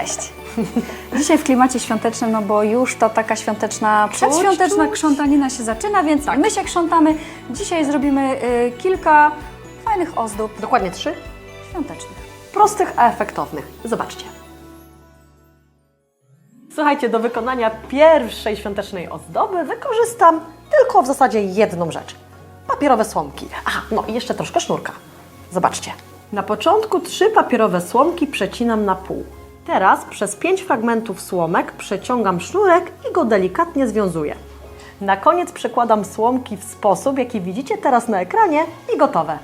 Cześć. Dzisiaj w klimacie świątecznym, no bo już to taka świąteczna, przedświąteczna krzątanina się zaczyna, więc my się krzątamy. Dzisiaj zrobimy y, kilka fajnych ozdób Dokładnie trzy. świątecznych. Prostych, a efektownych. Zobaczcie. Słuchajcie, do wykonania pierwszej świątecznej ozdoby wykorzystam tylko w zasadzie jedną rzecz. Papierowe słomki. Aha, no i jeszcze troszkę sznurka. Zobaczcie. Na początku trzy papierowe słomki przecinam na pół. Teraz przez pięć fragmentów słomek przeciągam sznurek i go delikatnie związuję. Na koniec przekładam słomki w sposób, jaki widzicie teraz na ekranie i gotowe.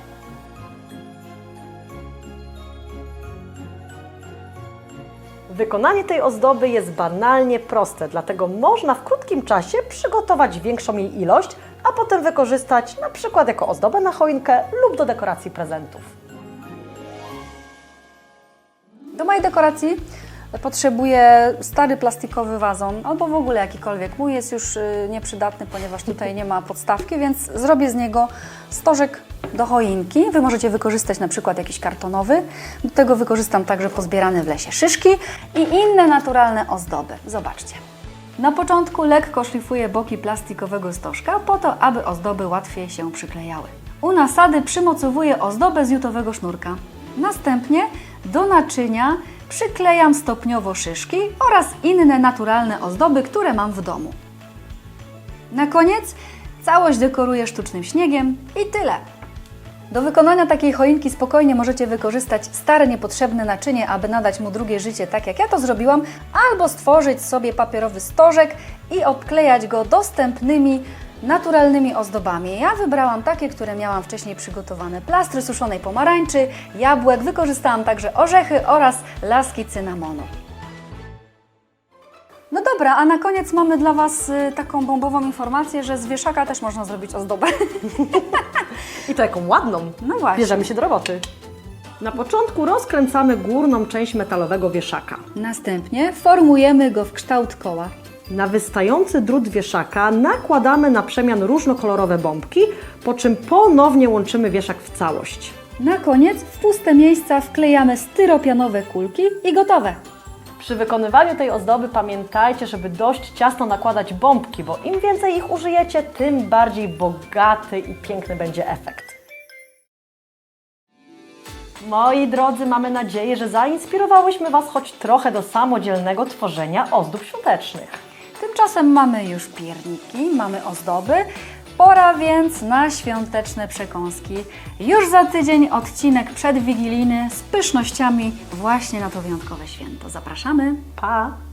Wykonanie tej ozdoby jest banalnie proste, dlatego można w krótkim czasie przygotować większą jej ilość, a potem wykorzystać na przykład jako ozdobę na choinkę lub do dekoracji prezentów. Do mojej dekoracji potrzebuję stary plastikowy wazon albo w ogóle jakikolwiek. Mój jest już y, nieprzydatny, ponieważ tutaj nie ma podstawki, więc zrobię z niego stożek do choinki. Wy możecie wykorzystać na przykład jakiś kartonowy. Do tego wykorzystam także pozbierane w lesie szyszki i inne naturalne ozdoby. Zobaczcie. Na początku lekko szlifuję boki plastikowego stożka po to, aby ozdoby łatwiej się przyklejały. U nasady przymocowuję ozdobę z jutowego sznurka. Następnie do naczynia przyklejam stopniowo szyszki oraz inne naturalne ozdoby, które mam w domu. Na koniec całość dekoruję sztucznym śniegiem i tyle. Do wykonania takiej choinki spokojnie możecie wykorzystać stare, niepotrzebne naczynie, aby nadać mu drugie życie, tak jak ja to zrobiłam, albo stworzyć sobie papierowy stożek i obklejać go dostępnymi, naturalnymi ozdobami. Ja wybrałam takie, które miałam wcześniej przygotowane. Plastry suszonej pomarańczy, jabłek, wykorzystałam także orzechy oraz laski cynamonu. No dobra, a na koniec mamy dla Was y, taką bombową informację, że z wieszaka też można zrobić ozdobę. I to jaką ładną. No właśnie. Bierzemy się do roboty. Na początku rozkręcamy górną część metalowego wieszaka. Następnie formujemy go w kształt koła. Na wystający drut wieszaka nakładamy na przemian różnokolorowe bombki, po czym ponownie łączymy wieszak w całość. Na koniec w puste miejsca wklejamy styropianowe kulki i gotowe. Przy wykonywaniu tej ozdoby pamiętajcie, żeby dość ciasno nakładać bombki, bo im więcej ich użyjecie, tym bardziej bogaty i piękny będzie efekt. Moi drodzy, mamy nadzieję, że zainspirowałyśmy Was choć trochę do samodzielnego tworzenia ozdób świątecznych. Tymczasem mamy już pierniki, mamy ozdoby. Pora więc na świąteczne przekąski. Już za tydzień odcinek przedwigilijny z pysznościami właśnie na to wyjątkowe święto. Zapraszamy! Pa!